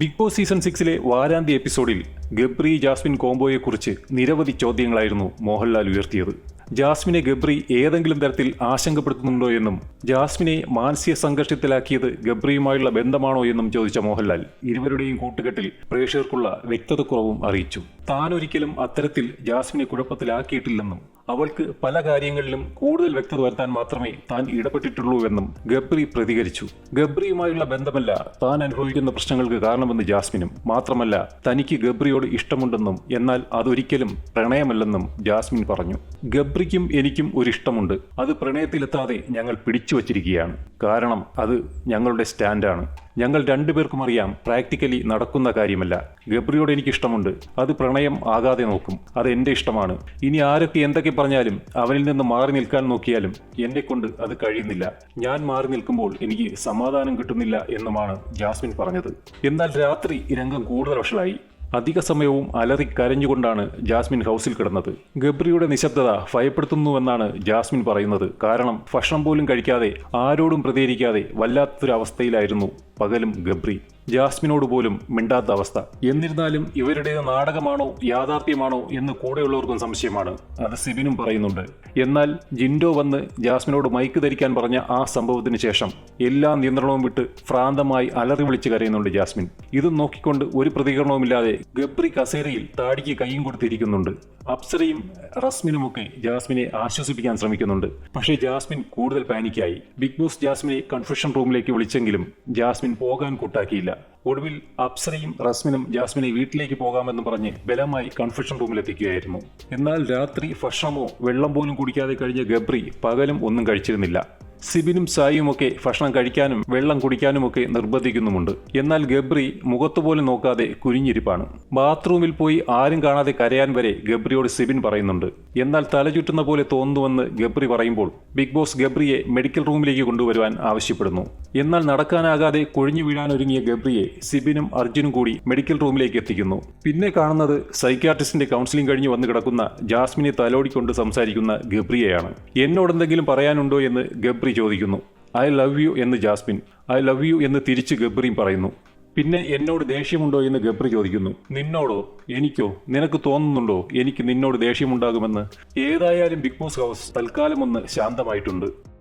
Big Boss season സിക്സിലെ വാരാന്ത്യ എപ്പിസോഡിൽ ഗബ്രി ജാസ്മിൻ കോംബോയെക്കുറിച്ച് നിരവധി ചോദ്യങ്ങളായിരുന്നു മോഹൻലാൽ ഉയർത്തിയത്. ജാസ്മിനെ ഗബ്രി ഏതെങ്കിലും തരത്തിൽ ആശങ്കപ്പെടുത്തുന്നുണ്ടോ എന്നും ജാസ്മിനെ മാനസിക സംഘർഷത്തിലാക്കിയത് ഗബ്രിയുമായുള്ള ബന്ധമാണോ എന്നും ചോദിച്ച മോഹൻലാൽ ഇരുവരുടെയും കൂട്ടുകെട്ടിൽ പ്രേക്ഷകർക്കുള്ള വ്യക്തതക്കുറവും അറിയിച്ചു. താൻ ഒരിക്കലും അത്തരത്തിൽ ജാസ്മിനെ കുഴപ്പത്തിലാക്കിയിട്ടില്ലെന്നും അവൾക്ക് പല കാര്യങ്ങളിലും കൂടുതൽ വ്യക്തത വരുത്താൻ മാത്രമേ താൻ ഇടപെട്ടിട്ടുള്ളൂവെന്നും ഗബ്രി പ്രതികരിച്ചു. ഗബ്രിയുമായുള്ള ബന്ധമല്ല താൻ അനുഭവിക്കുന്ന പ്രശ്നങ്ങൾക്ക് കാരണമെന്ന് ജാസ്മിനും. മാത്രമല്ല തനിക്ക് ഗബ്രിയോട് ഇഷ്ടമുണ്ടെന്നും എന്നാൽ അതൊരിക്കലും പ്രണയമല്ലെന്നും ജാസ്മിൻ പറഞ്ഞു. ഗബ്രിക്കും എനിക്കും ഒരു ഇഷ്ടമുണ്ട് അത് പ്രണയത്തിലെത്താതെ ഞങ്ങൾ പിടിച്ചു വച്ചിരിക്കുകയാണ് കാരണം അത് ഞങ്ങളുടെ സ്റ്റാൻഡാണ്. ഞങ്ങൾ രണ്ടുപേർക്കും അറിയാം പ്രാക്ടിക്കലി നടക്കുന്ന കാര്യമല്ല. ഗബ്രിയോട് എനിക്ക് ഇഷ്ടമുണ്ട് അത് പ്രണയം ആകാതെ നോക്കും. അത് എന്റെ ഇഷ്ടമാണ്. ഇനി ആരൊക്കെ എന്തൊക്കെ പറഞ്ഞാലും അവനിൽ നിന്ന് മാറി നിൽക്കാൻ നോക്കിയാലും എന്നെ കൊണ്ട് അത് കഴിയുന്നില്ല. ഞാൻ മാറി നിൽക്കുമ്പോൾ എനിക്ക് സമാധാനം കിട്ടുന്നില്ല എന്നുമാണ് ജാസ്മിൻ പറഞ്ഞത്. എന്നാൽ രാത്രി രംഗം കൂടുതൽ വഷളായി. അധിക സമയവും അലറി കരഞ്ഞുകൊണ്ടാണ് ജാസ്മിൻ ഹൗസിൽ കിടന്നത്. ഗബ്രിയുടെ നിശബ്ദത ഭയപ്പെടുത്തുന്നുവെന്നാണ് ജാസ്മിൻ പറയുന്നത്. കാരണം ഭക്ഷണം പോലും കഴിക്കാതെ ആരോടും പ്രതികരിക്കാതെ വല്ലാത്തൊരവസ്ഥയിലായിരുന്നു പകലും ഗബ്രി. ജാസ്മിനോട് പോലും മിണ്ടാത്ത അവസ്ഥ. എന്നിരുന്നാലും ഇവരുടേത് നാടകമാണോ യാഥാർത്ഥ്യമാണോ എന്ന് കൂടെയുള്ളവർക്കും സംശയമാണ്. അത് സിബിനും പറയുന്നുണ്ട്. എന്നാൽ ജിൻഡോ വന്ന് ജാസ്മിനോട് മൈക്ക് ധരിക്കാൻ പറഞ്ഞ ആ സംഭവത്തിന് ശേഷം എല്ലാ നിയന്ത്രണവും വിട്ട് ഭ്രാന്തമായി അലറി വിളിച്ച് കരയുന്നുണ്ട് ജാസ്മിൻ. ഇത് നോക്കിക്കൊണ്ട് ഒരു പ്രതികരണവുമില്ലാതെ ഗബ്രി കസേരയിൽ താടിക്ക് കൈയും കൊടുത്തിരിക്കുന്നുണ്ട്. അപ്സരയും റസ്മിനുമൊക്കെ ജാസ്മിനെ ആശ്വസിപ്പിക്കാൻ ശ്രമിക്കുന്നുണ്ട്. പക്ഷേ ജാസ്മിൻ കൂടുതൽ പാനിക്കായി. ബിഗ് ബോസ് ജാസ്മിനെ കൺഫ്യൂഷൻ റൂമിലേക്ക് വിളിച്ചെങ്കിലും ജാസ്മിൻ പോകാൻ കൂട്ടാക്കിയില്ല. ഒടുവിൽ അപ്സരയും റസ്മിനും ജാസ്മിനെ വീട്ടിലേക്ക് പോകാമെന്ന് പറഞ്ഞ് ബലമായി കൺഫ്യൂഷൻ റൂമിലെത്തിക്കുകയായിരുന്നു എന്നാൽ രാത്രി ഭക്ഷണമോ വെള്ളം പോലും കുടിക്കാതെ കഴിഞ്ഞ ഗബ്രി പകലും ഒന്നും കഴിച്ചിരുന്നില്ല. സിബിനും സായിയുമൊക്കെ ഭക്ഷണം കഴിക്കാനും വെള്ളം കുടിക്കാനുമൊക്കെ നിർബന്ധിക്കുന്നുമുണ്ട്. എന്നാൽ ഗബ്രി മുഖത്തുപോലും നോക്കാതെ കുരിഞ്ഞിരിപ്പാണ് ബാത്റൂമിൽ പോയി ആരും കാണാതെ കരയാൻ വരെ ഗബ്രിയോട് സിബിൻ പറയുന്നുണ്ട്. എന്നാൽ തലചുറ്റുന്ന പോലെ തോന്നുന്നുവെന്ന് ഗബ്രി പറയുമ്പോൾ ബിഗ് ബോസ് ഗബ്രിയെ മെഡിക്കൽ റൂമിലേക്ക് കൊണ്ടുവരുവാൻ ആവശ്യപ്പെടുന്നു. എന്നാൽ നടക്കാനാകാതെ കൊഴിഞ്ഞു വീഴാനൊരുങ്ങിയ ഗബ്രിയെ സിബിനും അർജുനും കൂടി മെഡിക്കൽ റൂമിലേക്ക് എത്തിക്കുന്നു. പിന്നെ കാണുന്നത് സൈക്യാട്രിസ്റ്റിന്റെ കൗൺസിലിംഗ് കഴിഞ്ഞ് വന്ന് കിടക്കുന്ന ജാസ്മിനെ തലോടിക്കൊണ്ട് സംസാരിക്കുന്ന ഗബ്രിയെയാണ്. എന്നോടെന്തെങ്കിലും പറയാനുണ്ടോ എന്ന് ഗബ്രി ചോദിക്കുന്നു. ഐ ലവ് യു എന്ന് ജാസ്മിൻ. ഐ ലവ് യു എന്ന് തിരിച്ച് ഗബ്രിയും പറയുന്നു. പിന്നെ എന്നോട് ദേഷ്യമുണ്ടോ എന്ന് ഗബ്രി ചോദിക്കുന്നു. നിന്നോടോ? എനിക്കോ? നിനക്ക് തോന്നുന്നുണ്ടോ? എനിക്ക് നിന്നോട് ദേഷ്യമുണ്ടാകുമെന്ന്? ഏതായാലും ബിഗ് ബോസ് ഹൗസ് തൽക്കാലം ഒന്ന് ശാന്തമായിട്ടുണ്ട്.